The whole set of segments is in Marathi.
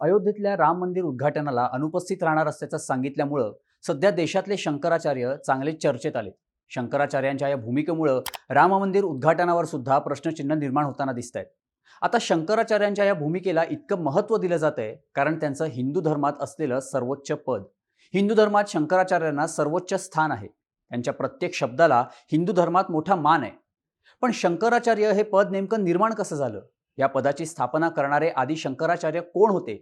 अयोध्येतल्या राम मंदिर उद्घाटनाला अनुपस्थित राहणार असल्याचं सांगितल्यामुळं सध्या देशातले शंकराचार्य चांगले चर्चेत आले शंकराचार्यांच्या या भूमिकेमुळं राम मंदिर उद्घाटनावर सुद्धा प्रश्नचिन्ह निर्माण होताना दिसत आहेत आता शंकराचार्यांच्या या भूमिकेला इतकं महत्त्व दिलं जात आहे कारण त्यांचं हिंदू धर्मात असलेलं सर्वोच्च पद. हिंदू धर्मात शंकराचार्यांना सर्वोच्च स्थान आहे. त्यांच्या प्रत्येक शब्दाला हिंदू धर्मात मोठा मान आहे. पण शंकराचार्य हे पद नेमकं निर्माण कसं झालं? या पदाची स्थापना करणारे आदी शंकराचार्य कोण होते?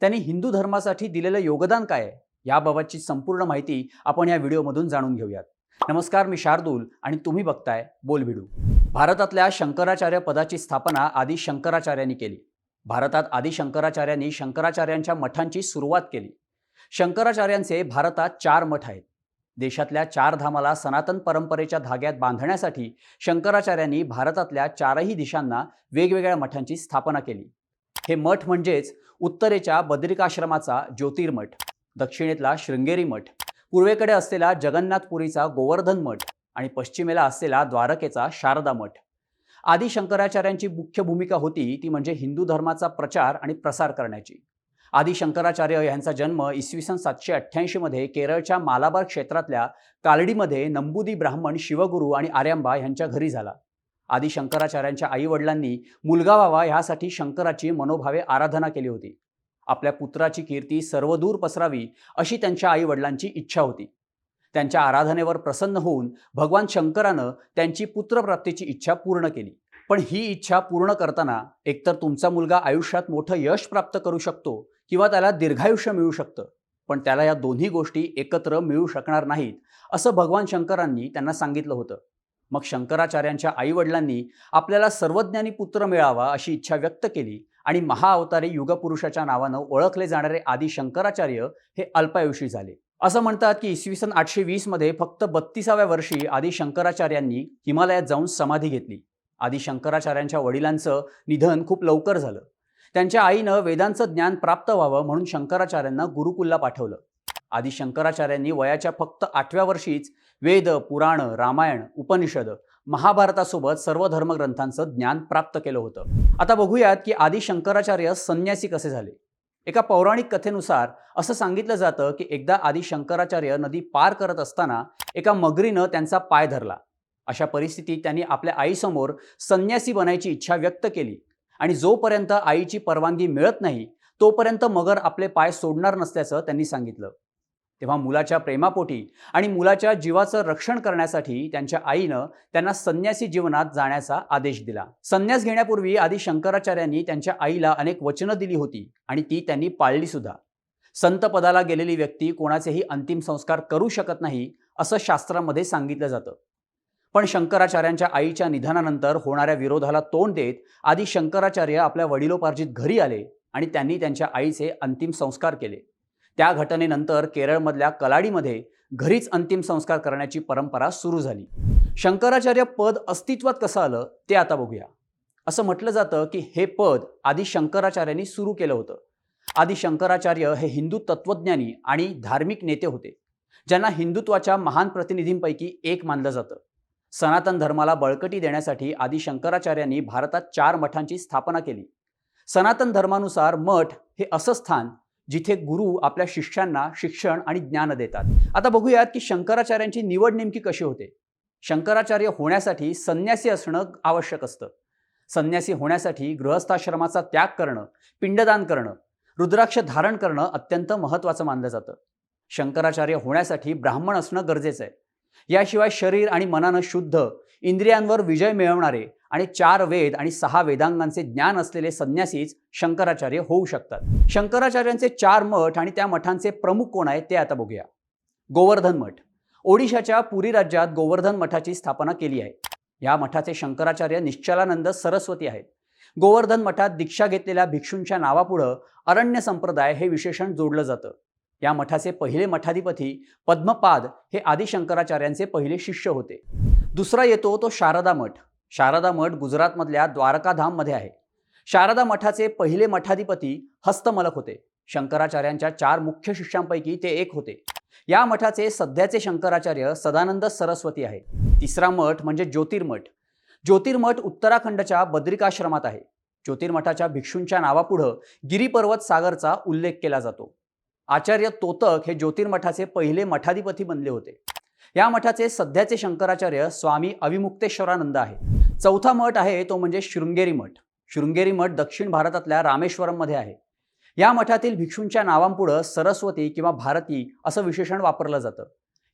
त्यांनी हिंदू धर्मासाठी दिलेलं योगदान काय याबाबतची संपूर्ण माहिती आपण या व्हिडिओमधून जाणून घेऊयात. नमस्कार मी शार्दूल आणि तुम्ही बघताय बोलबिडू भारतातल्या शंकराचार्य पदाची स्थापना आदी शंकराचार्यांनी केली. भारतात आदी शंकराचार्यांनी शंकराचार्यांच्या मठांची सुरुवात केली. शंकराचार्यांचे भारतात चार मठ आहेत. देशातल्या चार धामाला सनातन परंपरेच्या धाग्यात बांधण्यासाठी शंकराचार्यांनी भारतातल्या चारही दिशांना वेगवेगळ्या मठांची स्थापना केली. हे मठ म्हणजेच उत्तरेच्या बद्रिकाश्रमाचा ज्योतिर्मठ दक्षिणेतला शृंगेरी मठ पूर्वेकडे असलेला जगन्नाथपुरीचा गोवर्धन मठ आणि पश्चिमेला असलेला द्वारकेचा शारदा मठ. आदी शंकराचार्यांची मुख्य भूमिका होती ती म्हणजे हिंदू धर्माचा प्रचार आणि प्रसार करण्याची. आदी शंकराचार्य यांचा जन्म इसवी सन सातशे अठ्ठ्याऐंशीमध्ये केरळच्या मालाबार क्षेत्रातल्या कालडीमध्ये नंबुदी ब्राह्मण शिवगुरू आणि आर्यांबा यांच्या घरी झाला. आदी शंकराचार्यांच्या आईवडिलांनी मुलगा व्हावा ह्यासाठी शंकराची मनोभावे आराधना केली होती. आपल्या पुत्राची कीर्ती सर्वदूर पसरावी अशी त्यांच्या आईवडिलांची इच्छा होती. त्यांच्या आराधनेवर प्रसन्न होऊन भगवान शंकरानं त्यांची पुत्रप्राप्तीची इच्छा पूर्ण केली. पण ही इच्छा पूर्ण करताना एकतर तुमचा मुलगा आयुष्यात मोठं यश प्राप्त करू शकतो किंवा त्याला दीर्घायुष्य मिळू शकतं पण त्याला या दोन्ही गोष्टी एकत्र मिळू शकणार नाहीत असं भगवान शंकरांनी त्यांना सांगितलं होतं. मग शंकराचार्यांच्या आईवडिलांनी आपल्याला सर्वज्ञानी पुत्र मिळावा अशी इच्छा व्यक्त केली आणि महाअवतारी युगपुरुषाच्या नावानं ओळखले जाणारे आदी शंकराचार्य हे अल्पायुषी झाले. असं म्हणतात की इसवी सन आठशे वीसमध्ये फक्त बत्तीसाव्या वर्षी आदी शंकराचार्यांनी हिमालयात जाऊन समाधी घेतली. आदी शंकराचार्यांच्या वडिलांचं निधन खूप लवकर झालं. त्यांच्या आईनं वेदांचं ज्ञान प्राप्त व्हावं म्हणून शंकराचार्यांना गुरुकुलला पाठवलं. आधी शंकराचार्यांनी वयाच्या फक्त आठव्या वर्षीच वेद पुराण रामायण उपनिषद महाभारतासोबत सर्व धर्मग्रंथांचं ज्ञान प्राप्त केलं होतं. आता बघूयात की आदी शंकराचार्य संन्यासी कसे झाले? एका पौराणिक कथेनुसार असं सांगितलं जातं की एकदा आदी शंकराचार्य नदी पार करत असताना एका मगरीनं त्यांचा पाय धरला. अशा परिस्थितीत त्यांनी आपल्या आईसमोर संन्यासी बनायची इच्छा व्यक्त केली. आणि जोपर्यंत आईची परवानगी मिळत नाही तोपर्यंत मगर आपले पाय सोडणार नसल्याचं त्यांनी सांगितलं. तेव्हा मुलाच्या प्रेमापोटी आणि मुलाच्या जीवाचं रक्षण करण्यासाठी त्यांच्या आईनं त्यांना संन्यासी जीवनात जाण्याचा आदेश दिला. संन्यास घेण्यापूर्वी आधी शंकराचार्यांनी त्यांच्या आईला अनेक वचनं दिली होती आणि ती त्यांनी पाळली सुद्धा. संत पदाला गेलेली व्यक्ती कोणाचेही अंतिम संस्कार करू शकत नाही असं शास्त्रामध्ये सांगितलं जातं. पण शंकराचार्यांच्या आईच्या निधनानंतर होणाऱ्या विरोधाला तोंड देत आधी शंकराचार्य आपल्या वडिलोपार्जित घरी आले आणि त्यांनी त्यांच्या आईचे अंतिम संस्कार केले. त्या घटनेनंतर केरळमधल्या कलाडीमध्ये घरीच अंतिम संस्कार करण्याची परंपरा सुरू झाली. शंकराचार्य पद अस्तित्वात कसं आलं ते आता बघूया. असं म्हटलं जातं की हे पद आधी शंकराचार्यांनी सुरू केलं होतं. आदी शंकराचार्य हे हिंदू तत्वज्ञानी आणि धार्मिक नेते होते ज्यांना हिंदुत्वाच्या महान प्रतिनिधींपैकी एक मानलं जातं. सनातन धर्माला बळकटी देण्यासाठी आदी शंकराचार्यांनी भारतात चार मठांची स्थापना केली. सनातन धर्मानुसार मठ हे असं स्थान जिथे गुरु आपल्या शिष्यांना शिक्षण आणि ज्ञान देतात. आता बघूयात की शंकराचार्यांची निवड नेमकी कशी होते? शंकराचार्य होण्यासाठी संन्यासी असणं आवश्यक असतं. संन्यासी होण्यासाठी गृहस्थाश्रमाचा त्याग करणं पिंडदान करणं रुद्राक्ष धारण करणं अत्यंत महत्त्वाचं मानलं जातं. शंकराचार्य होण्यासाठी ब्राह्मण असणं गरजेचं आहे. याशिवाय शरीर आणि मनानं शुद्ध इंद्रियांवर विजय मिळवणारे आणि चार वेद आणि सहा वेदांगांचे ज्ञान असलेले संन्यासीच शंकराचार्य होऊ शकतात. शंकराचार्यांचे चार मठ आणि त्या मठांचे प्रमुख कोण आहेत ते आता बघूया. गोवर्धन मठ. ओडिशाच्या पुरी राज्यात गोवर्धन मठाची स्थापना केली आहे. या मठाचे शंकराचार्य निश्चलानंद सरस्वती आहेत. गोवर्धन मठात दीक्षा घेतलेल्या भिक्षूंच्या नावापुढं अरण्य संप्रदाय हे विशेषण जोडलं जातं. या मठाचे पहिले मठाधिपती पद्मपाद हे आदिशंकराचार्यांचे पहिले शिष्य होते. दुसरा येतो तो शारदा मठ. शारदा मठ गुजरातमधल्या द्वारकाधाममध्ये आहे. शारदा मठाचे पहिले मठाधिपती हस्तमलक होते. शंकराचार्यांच्या चार मुख्य शिष्यांपैकी ते एक होते. या मठाचे सध्याचे शंकराचार्य सदानंद सरस्वती आहे. तिसरा मठ म्हणजे ज्योतिर्मठ. ज्योतिर्मठ उत्तराखंडच्या बद्रिकाश्रमात आहे. ज्योतिर्मठाच्या भिक्षूंच्या नावापुढं गिरीपर्वत सागरचा उल्लेख केला जातो. आचार्य तोतक हे ज्योतिर्मठाचे पहिले मठाधिपती बनले होते. या मठाचे सध्याचे शंकराचार्य स्वामी अविमुक्तेश्वरानंद आहे चौथा मठ आहे तो म्हणजे शृंगेरी मठ. शृंगेरी मठ दक्षिण भारतातल्या रामेश्वरममध्ये आहे. या मठातील भिक्षूंच्या नावांपुढं सरस्वती किंवा भारती असं विशेषण वापरलं जातं.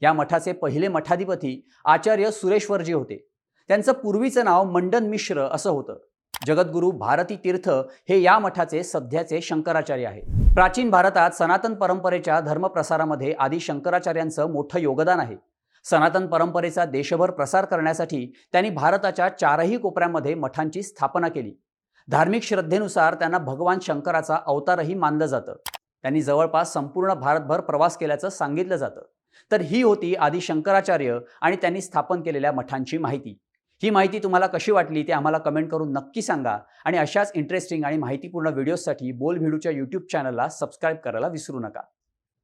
या मठाचे पहिले मठाधिपती आचार्य सुरेश्वरजी होते. त्यांचं पूर्वीचं नाव मंडन मिश्र असं होतं. जगद्गुरू भारती तीर्थ हे या मठाचे सध्याचे शंकराचार्य आहे प्राचीन भारतात सनातन परंपरेच्या धर्मप्रसारामध्ये आदी शंकराचार्यांचं मोठं योगदान आहे. सनातन परंपरेचा देशभर प्रसार करण्यासाठी त्यांनी भारताच्या चारही कोपऱ्यामध्ये मठांची स्थापना केली. धार्मिक श्रद्धेनुसार त्यांना भगवान शंकराचा अवतारही मानलं जातं. त्यांनी जवळपास संपूर्ण भारतभर प्रवास केल्याचं सांगितलं जातं. तर ही होती आदी शंकराचार्य आणि त्यांनी स्थापन केलेल्या मठांची माहिती. ही माहिती तुम्हाला कशी वाटली ते आम्हाला कमेंट करून नक्की सांगा. आणि अशाच इंटरेस्टिंग आणि माहितीपूर्ण व्हिडिओजसाठी बोल भिडूच्या यूट्यूब चॅनलला सबस्क्राईब करायला विसरू नका.